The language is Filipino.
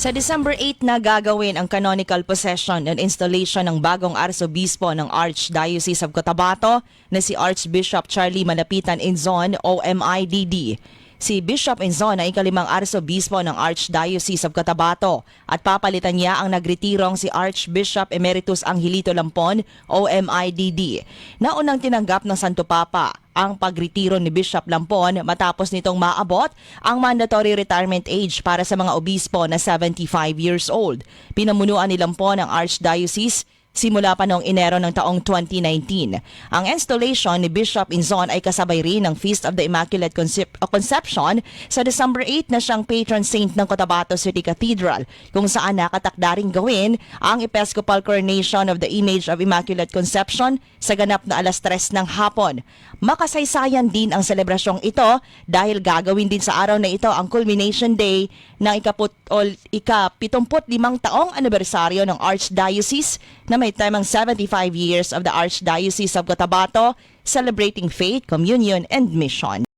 Sa December 8 na gagawin ang canonical possession and installation ng bagong arsobispo ng Archdiocese of Cotabato na si Archbishop Charlie Malapitan Inzon OMIDD. Si Bishop Inzon ay ikalimang arsobispo ng Archdiocese of Cotabato at papalitan niya ang nagretirong si Archbishop Emeritus Angelito Lampon OMIDD. Naunang tinanggap ng Santo Papa ang pagretiro ni Bishop Lampon matapos nitong maabot ang mandatory retirement age para sa mga obispo na 75 years old. Pinamunuan ni Lampon ang Archdiocese simula pa noong Enero ng taong 2019. Ang installation ni Bishop Inzon ay kasabay rin ng Feast of the Immaculate Concep- uh, Conception sa December 8 na siyang patron saint ng Cotabato City Cathedral kung saan nakatakda ring gawin ang Episcopal Coronation of the Image of Immaculate Conception sa ganap na alas 3 ng hapon. Makasaysayan din ang selebrasyong ito dahil gagawin din sa araw na ito ang culmination day ng ikaput o ika-75 taong anibersaryo ng Archdiocese na may tamang 75 years of the Archdiocese of Cotabato celebrating faith, communion, and mission.